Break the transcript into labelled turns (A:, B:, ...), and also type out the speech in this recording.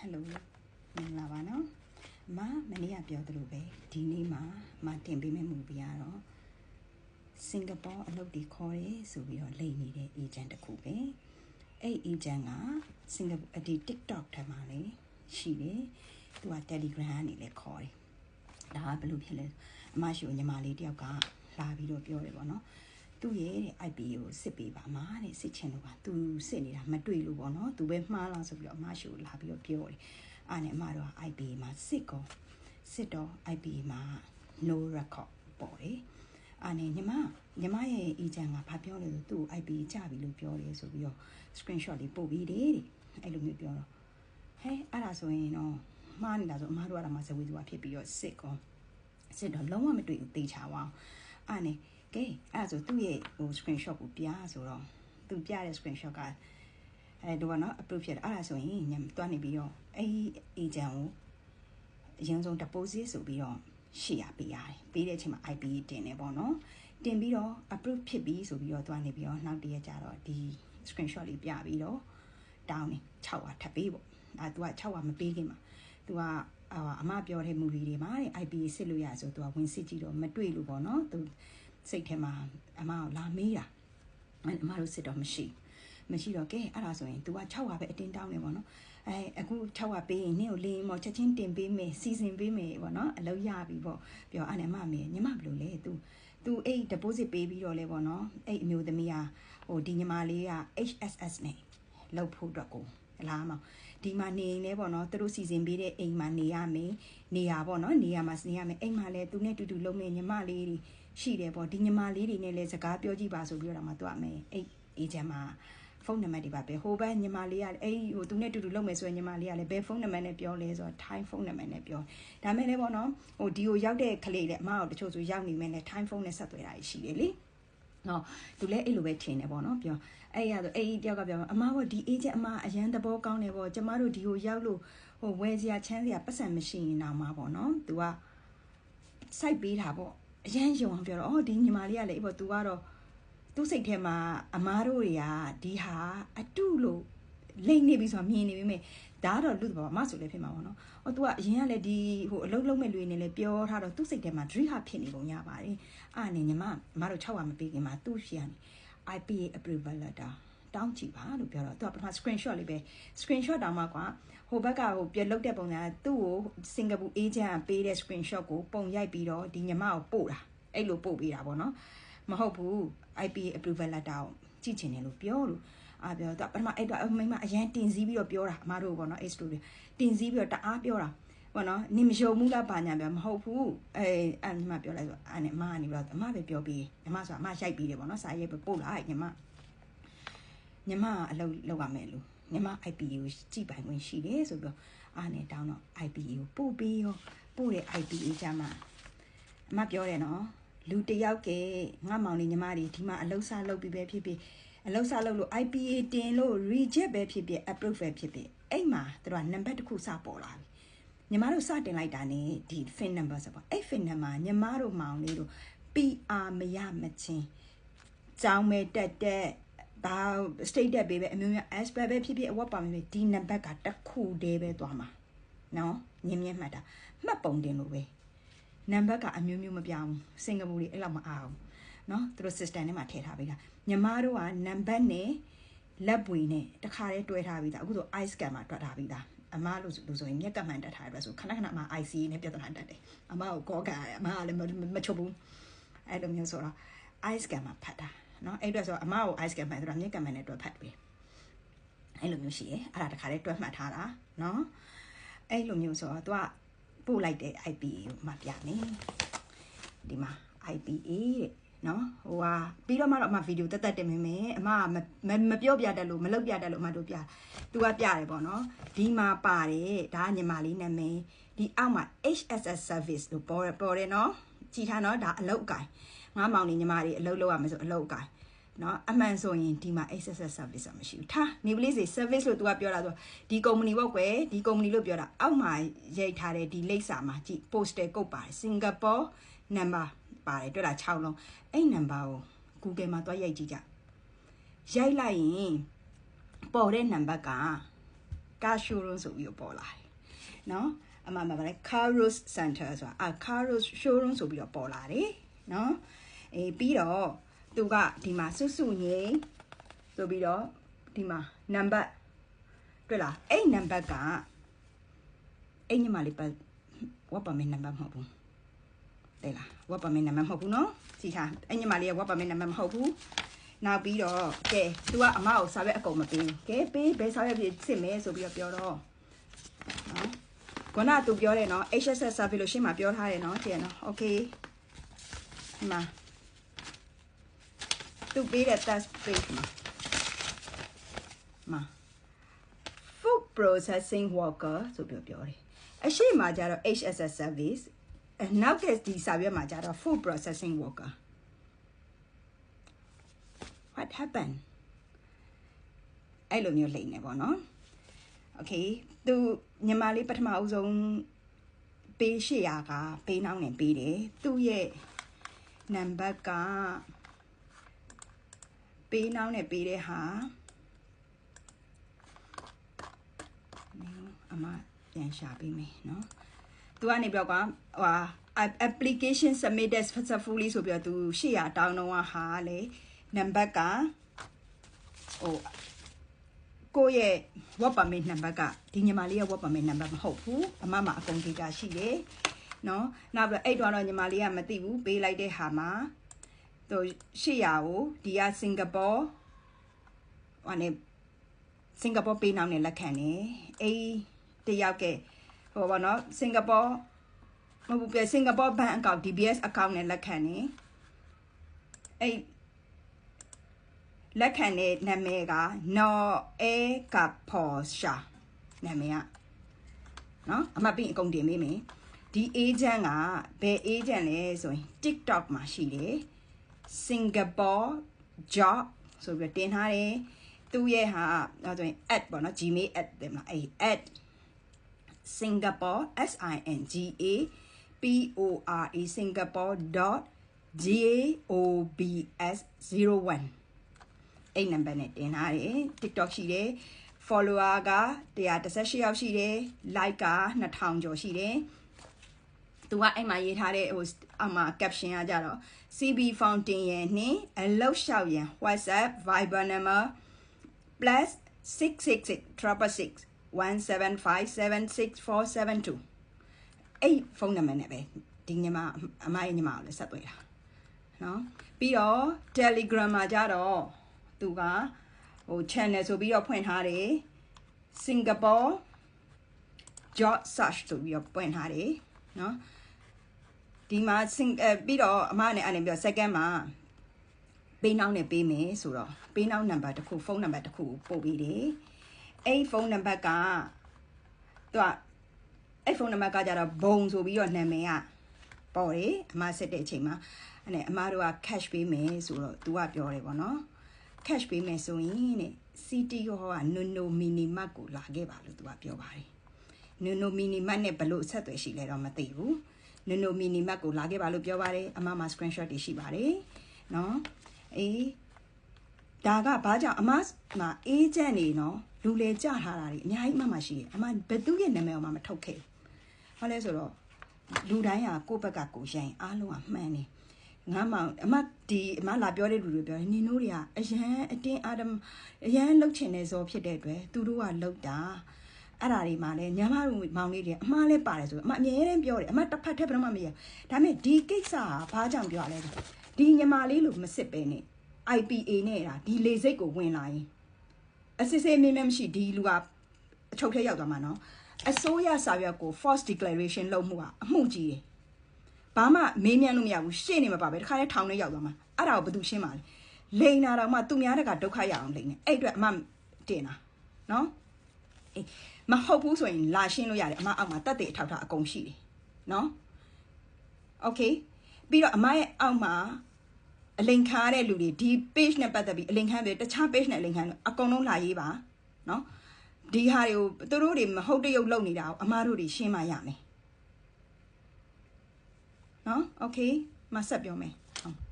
A: ဟယ်လိုမင်္ဂလာပါနော်အမမနေ့ကပြောသလိုပဲဒီနေ့မှာအမတင်ပေးမယ့်မူပြရတော့စင်ကာပူအလုပ်တွေခေါ်တယ်ဆိုပြီးတော့လိမ့်နေတဲ့ agent တစ်ခုပဲအဲ့ agent ကစင်ကာပူဒီ TikTok ထဲမှာလေရှိတယ်သူက Telegram ကနေလည်းခေါ်တယ်ဒါကဘယ်လိုဖြစ်လဲအမရှိကိုညီမလေးတယောက်ကလာပြီးတော့ပြောတယ်ပေါ့နော် သူ့ရဲ့တဲ့ IP ကိုစစ်ပေးပါမှာတဲ့စစ်ချင်လို့ပါသူစစ်နေတာမတွေ့လို့ပေါ့နော်သူပဲမှားလားဆိုပြီးတော့အမရှိကိုလာပြီးတော့ပြောတယ်အားနဲ့အမတော့ IP မှာစစ်ကောစစ်တော့ IP မှာ no record ပေါ့တယ်အားနဲ့ညီမညီမရဲ့ agent ကဘာပြောလဲဆိုသူ့ IP ကြပြီလို့ပြောတယ်ဆိုပြီးတော့ screenshot လေးပို့ပြီးတယ်တဲ့အဲ့လိုမျိုးပြောတော့ဟဲအဲ့ဒါဆိုရင်တော့မှားနေတာဆိုအမတို့ကတော့မဇဝေသူကဖြစ်ပြီးတော့စစ်ကောစစ်တော့လုံးဝမတွေ့ဘူးတေချာပါအောင်အားနဲ့ ကဲအဲ့ဒါဆိုသူ့ရဲ့ဟို screenshot ကိုပြဆိုတော့သူပြတဲ့ screenshot ကအဲတော့နော် approve ဖြစ်တယ်အဲ့ဒါဆိုရင်ညတွားနေပြီးတော့အဲ့ဒီ agent ကိုအရင်ဆုံး deposit ဆိုပြီးတော့ရှေ့ရပေးရတယ်ပေးတဲ့အချိန်မှာ IP တင်တယ်ပေါ့နော်တင်ပြီးတော့ approve ဖြစ်ပြီဆိုပြီးတော့တွားနေပြီးတော့နောက်တရက်ကျတော့ဒီ screenshot လေးပြပြီးတော့တောင်းနေ6ဟာထပ်ပေးပေါ့အဲ तू က6ဟာမပေးခင်မှာ तू ကအာအမပြောတဲ့ movie တွေမှာတဲ့ IP စစ်လို့ရဆို तू ကဝင်စစ်ကြည့်တော့မတွေ့လို့ပေါ့နော် तू စိတ်ထဲမှာအမကိုလာမေးတာအမတို့စစ်တော့မရှိမရှိတော့ကဲအဲ့ဒါဆိုရင် तू က6ဝါပဲအတင်းတောင်းနေပေါ့နော်အဲအခု6ဝါပေးရင်နင့်ကိုလေးရင်ပေါ့ချက်ချင်းတင်ပေးမယ်စီစဉ်ပေးမယ်ပေါ့နော်အလုပ်ရပြီပေါ့ပြောအဲ့နဲ့မမေညီမဘလို့လဲ तू သူအဲ့ deposit ပေးပြီးတော့လဲပေါ့နော်အဲ့အမျိုးသမီးဟာဟိုဒီညီမလေးက HSS နဲ့လောက်ဖို့အတွက်ကိုလားမောင် ဒီမှာနေရင်လည်းပေါ့နော်သူတို့စီစဉ်ပေးတဲ့အိမ်မှာနေရမယ်နေရပေါ့နော်နေရမှာနေရမယ်အိမ်မှာလည်းသူနဲ့တူတူလုံးမဲ့ညီမလေးတွေရှိတယ်ပေါ့ဒီညီမလေးတွေနဲ့လည်းစကားပြောကြည့်ပါဆိုပြီးတော့မှသူကမယ်အဲ့အေဂျင့်မှာဖုန်းနံပါတ်တွေပါပဲဟိုဘက်ညီမလေးကအဲ့ဟိုသူနဲ့တူတူလုံးမယ်ဆိုရင်ညီမလေးကလည်းဘယ်ဖုန်းနံပါတ်နဲ့ပြောလဲဆိုတော့ time ဖုန်းနံပါတ်နဲ့ပြောဒါမဲ့လည်းပေါ့နော်ဟိုဒီကိုရောက်တဲ့ကလေးလည်းအမတို့တချို့ဆိုရောက်နေမယ်နဲ့ time ဖုန်းနဲ့ဆက်သွယ်တာရှိတယ်လေ နော်သူလည်းအဲ့လိုပဲထင်တယ်ပေါ့နော်ပြောအဲ့ရဆိုအဲ့ဒီတယောက်ကပြောအမကဒီ agent အမအရန်သဘောကောင်းတယ်ပေါ့ကျမတို့ဒီကိုရောက်လို့ဟိုဝယ်စရာချမ်းစရာပတ်စံမရှိရင်တော့မှာပေါ့နော်သူက site ပေးတာပေါ့အရန်ယုံအောင်ပြောတော့အော်ဒီညီမလေးကလည်းပေါ့ तू ကတော့သူ့စိတ်ထဲမှာအမားတို့တွေကဒီဟာအတုလို့ လိမ့်နေပြီဆိုတာမြင်နေပြီမဲ့ဒါကတော့လူတဘာအမဆိုလည်းဖြစ်မှာပေါ့နော်။အော် तू ကအရင်ကလည်းဒီဟိုအလုံးလုံးမဲ့လူတွေနဲ့လည်းပြောထားတော့သူ့စိတ်ထဲမှာ dream ဟာဖြစ်နေပုံရပါတယ်။အားနဲ့ညီမအမတို့6ဟာမပေးခင်မှာသူ့ရှီကနေ IPA approval letter တောင်းကြည့်ပါလို့ပြောတော့သူကပထမ screenshot လေးပဲ screenshot တောင်းမှကွာဟိုဘက်ကဟိုပြလုတ်တဲ့ပုံစံကသူ့ကိုစင်ကာပူ agent ကပေးတဲ့ screenshot ကိုပုံရိုက်ပြီးတော့ဒီညီမကိုပို့တာအဲ့လိုပို့ပေးတာပေါ့နော်မဟုတ်ဘူး IPA approval letter ကိုကြည့်ချင်တယ်လို့ပြောလို့ အာပြောတော့ပထမအဲ့တော့မိမအရန်တင်စည်းပြီးတော့ပြောတာအမတို့ပေါ့နော် H story တင်စည်းပြီးတော့တအားပြောတာပေါ့နော်နင်မယုံဘူးလားဘာညာပြောမဟုတ်ဘူးအဲအဲ့ညီမပြောလိုက်ဆိုအဲ့နဲ့အမကနေပြီးတော့အမပဲပြောပြီးညီမဆိုတာအမရိုက်ပြီးတယ်ပေါ့နော်စာရိုက်ပို့လာညီမညီမအလုပ်လုပ်ရမယ်လို့ညီမ IPA ကိုကြည်ပိုင်ခွင့်ရှိတယ်ဆိုပြီးတော့အားနဲ့တောင်းတော့ IPA ကိုပို့ပြီးရောပို့တဲ့ IPA ကြမှာအမပြောတယ်နော်လူတယောက်ကငါမောင်လေးညီမတွေဒီမှာအလုပ်စားလုပ်ပြီးပဲဖြစ်ဖြစ် အလုပ်စားလုပ်လို့ IPA တင်လို့ reject ပဲဖြစ်ဖြစ် approve ပဲဖြစ်ဖြစ်အဲ့မှာသူကနံပါတ်တစ်ခုစပေါ်လာပြီညီမတို့စတင်လိုက်တာ ਨੇ ဒီ fin number ဆိုပေါ့အဲ့ fin number ညီမတို့မောင်လေးတို့ PR မရမချင်းကြောင်းမဲ့တက်တက်ဘာ state တက်ပေးပဲအမျိုးမျိုး aspect ပဲဖြစ်ဖြစ်အဝတ်ပါမယ်ဒီနံပါတ်ကတစ်ခုတည်းပဲသွားမှာနော်ညင်မြင်မှတ်တာမှတ်ပုံတင်လို့ပဲနံပါတ်ကအမျိုးမျိုးမပြောင်းစင်ကာပူတွေအဲ့လောက်မအောင် နော်သူတို့ system ထဲမှာထည့်ထားပေးတာညီမတို့ကနံပါတ်နဲ့လက်ပွေနဲ့တခါတည်းတွဲထားပြီးသားအခုဆို ice scan မှာတွက်ထားပြီးသားအမလို့လို့ဆိုရင်မျက်ကမှန်တက်ထားတယ်ဆိုခဏခဏအမ IC နဲ့ပြဿနာတက်တယ်အမကိုကောကအမကလည်းမချဘူးအဲ့လိုမျိုးဆိုတော့ ice scan မှာဖတ်တာနော်အဲ့အတွက်ဆိုအမကို ice scan မှန်ဆိုတော့မျက်ကမှန်နဲ့တွက်ဖတ်ပြီအဲ့လိုမျိုးရှိရဲ့အဲ့ဒါတခါတည်းတွက်မှတ်ထားတာနော်အဲ့လိုမျိုးဆိုတော့ तू ကပို့လိုက်တဲ့ IPA ကိုမှပြမယ်ဒီမှာ IPA တဲ့ နော်ဟိုဟာပြီးတော့မှတော့အမဗီဒီယိုတက်တက်တင်မိမယ်အမမမပြောပြတတ်လို့မလုပ်ပြတတ်လို့အမတို့ပြသူကပြတယ်ပေါ့နော်ဒီမှာပါတယ်ဒါညီမလေးနာမည်ဒီအောက်မှာ HSS service လို့ပေါ်ပေါ်တယ်နော်ကြည်ထားနော်ဒါအလုပ်အကင်ငါမောင်နေညီမလေးအလုပ်လုပ်ရမယ်ဆိုအလုပ်အကင်နော်အမှန်ဆိုရင်ဒီမှာ HSS service ဆိုတာမရှိဘူးထားနေပလေးစီ service လို့သူကပြောတာဆိုဒီ company ပေါ့ကွယ်ဒီ company လို့ပြောတာအောက်မှာရိုက်ထားတဲ့ဒီလိပ်စာမှာကြည့် postal code ပါတယ် Singapore number ပါတယ်တွေ့လား6လုံးအဲ့နံပါတ်ကို Google မှာတွားရိုက်ကြည့်ကြရိုက်လိုက်ရင်ပေါ်တဲ့နံပါတ်က car showroom ဆိုပြီးတော့ပေါ်လာတယ်နော်အမှန်မှန်ပါလေ Caros Center ဆိုတာအာ Caros showroom ဆိုပြီးတော့ပေါ်လာတယ်နော်အေးပြီးတော့သူကဒီမှာစွစွငိမ့်ဆိုပြီးတော့ဒီမှာ number တွေ့လားအဲ့ number ကအဲ့ညီမလေးပတ်ဝတ်ပါမယ် number မဟုတ်ဘူး တဲ့လားဝတ်ပါမယ် number မဟုတ်ဘူးနော်စီထားအဲ့ညီမလေးကဝတ်ပါမယ် number မဟုတ်ဘူးနောက်ပြီးတော့ကဲ तू ကအမကိုစာရွက်အကုန်မပေးဘူးကဲပေးဘယ်စာရွက်ဖြစ်စစ်မဲဆိုပြီးတော့ပြောတော့နော်ခုနက तू ပြောတယ်နော် HSS service လို့ရှင်းမှာပြောထားတယ်နော်တဲ့နော် okay ဒီမှာသူပေးတဲ့ test page မှာမှာ food processing worker ဆိုပြီးပြောတယ်အရှိမကြတော့ HSS service အ နောက်ကဒီစာရွက်မှာကြတော့ food processing worker what happened အဲ့လိုမျိုးလိမ့်နေပေါ့နော် okay သူညီမလေးပထမအဦးဆုံးပေး800ကပေးနှောင်းနေပေးတယ်သူ့ရဲ့ number ကပေးနှောင်းနဲ့ပေးတဲ့ဟာအမပြန်ရှာပေးမယ်နော် သူကနေပြောကွာဟို application submitted successfully ဆိုပြီးတော့သူ800တောင်းတော့ဟာလေနံပါတ်ကဟိုကိုယ့်ရဲ့ work permit number ကဒီညီမလေးရဲ့ work permit number မဟုတ်ဘူးအမမှာအကုန် data ရှိတယ်နော်နောက်ပြီးအဲ့တော့ညီမလေးကမသိဘူးပေးလိုက်တဲ့ဟာမှာသူ800ကိုဒီကစင်ကာပူဟိုနေစင်ကာပူပေးနောက်နဲ့လက်ခံနေအေးတယောက်က ဟိုဘာနော်စင်ကာပူမဟုတ်ဘူးစင်ကာပူဘဏ်အကောင့် DBS အကောင့်နဲ့လက်ခံနေအေးလက်ခံတဲ့နာမည်ကနော်အဲကဖော်ရှာနာမည်ကနော်အမပင်းအကုန်တင်ပေးမယ်ဒီ agent ကဘယ် agent လဲဆိုရင် TikTok မှာရှိတယ် Singapore job ဆိုပြီးတင်ထားတယ်သူ့ရဲ့ဟာတော့ဆိုရင် at ပေါ့နော် Gmail at တယ်မလားအဲ့ at Singapore S I N G A P O R E singapore.gobs01 အဲ့ number နဲ့တင်ထားတယ် TikTok ရှိတယ် follower က118ယောက်ရှိတယ် like က2000ကျော်ရှိတယ်သူကအဲ့မှာရေးထားတဲ့ဟိုအမှာ caption ကကြတော့ CB Fountain ရဲ့နှင်းအလောက်လျှောက်ရန် WhatsApp Viber number +666 666 1757647အဲ့ဖုန်းနံပါတ်နဲ့ပဲဒီညီမအမရဲ့ညီမကိုလည်းဆက်သွယ်တာနော်ပြီးတော့ Telegram မှာကြတော့သူကဟို channel ဆိုပြီးတော့ဖွင့်ထားတယ် Singapore job search ဆိုပြီးတော့ဖွင့်ထားတယ်နော်ဒီမှာစင်ပြီးတော့အမနဲ့အနေပြော second မှာပေးနှောင်းနဲ့ပေးမယ်ဆိုတော့ပေးနှောင်းနံပါတ်တစ်ခုဖုန်းနံပါတ်တစ်ခုပို့ပေးတယ် အဲ့ဖုန်းနံပါတ်ကသူကအဲ့ဖုန်းနံပါတ်ကကြတော့ဘုံဆိုပြီးတော့နာမည်ကပေါ်တယ်အမဆက်တဲ့အချိန်မှာအဲ့နဲ့အမတို့က cash ပေးမယ်ဆိုတော့ तू ကပြောတယ်ပေါ့နော် cash ပေးမယ်ဆိုရင်တဲ့ city ဟောက nono minimum ကိုလာခဲ့ပါလို့ तू ကပြောပါတယ် nono minimum နဲ့ဘလို့ဆက်သွယ်ရှိလဲတော့မသိဘူး nono minimum ကိုလာခဲ့ပါလို့ပြောပါတယ်အမမှာ screenshot တွေရှိပါတယ်နော်အေး ဒါကဘာကြောင့်အမမှာ agent နေနော်လူလေကြထားတာတွေအများကြီးအမမှာရှိတယ်အမဘယ်သူရဲ့နာမည်ကိုမှမထုတ်ခဲ့ဘူးဘာလဲဆိုတော့လူတိုင်းဟာကိုယ့်ဘက်ကကိုယ်ရင်အားလုံးကမှန်တယ်ငါမောင်အမဒီအမလာပြောတဲ့လူတွေပြောတယ်နင်တို့တွေကအရန်အတင်းအာဒမ်အရန်လှုပ်ချင်တဲ့ဇောဖြစ်တဲ့အတွက်သူတို့ကလှုပ်တာအဲ့ဒါတွေမှလည်းညမတို့မောင်လေးတွေအမှားလဲပါတယ်ဆိုတော့အမအမြဲတမ်းပြောတယ်အမတစ်ဖက်ထက်ဘယ်တော့မှမရဒါပေမဲ့ဒီကိစ္စကဘာကြောင့်ပြောရလဲဒီညမလေးလို့မစစ်ပဲနဲ့ IPA နဲ့တာဒီလေစိတ်ကိုဝင်လာရင်အစစ်စစ်မင်းမရှိဒီလူကအချုပ်ထဲရောက်သွားမှာနော်အစိုးရစာရွက်ကို false declaration လုပ်မှုကအမှုကြီးတယ်ဘာမှမေးမြန်းလို့မရဘူးရှေ့နေမှာပါပဲတခါတည်းထောင်ထဲရောက်သွားမှာအဲ့ဒါကိုဘယ်သူရှင်းပါလဲလိန်နာတော့မှသူများတကဒုက္ခရအောင်လိန်နေအဲ့အတွက်အမတင်တာနော်အေးမဟုတ်ဘူးဆိုရင်လာရှင်းလို့ရတယ်အမအောက်မှာတက်တဲ့အထောက်ထားအကုန်ရှိတယ်နော်โอเคပြီးတော့အမရဲ့အောက်မှာ အလိန်ခါတဲ့လူတွေဒီ page နဲ့ပတ်သက်ပြီးအလိန်ခမ်းပဲတခြား page နဲ့အလိန်ခမ်းအကုန်လုံးလာရေးပါနော်ဒီဟာတွေကိုသူတို့တွေမဟုတ်တရုတ်လုပ်နေတာကိုအမားတို့တွေရှင်းမှရမယ်နော် okay မဆက်ပြောမယ်ဟုတ်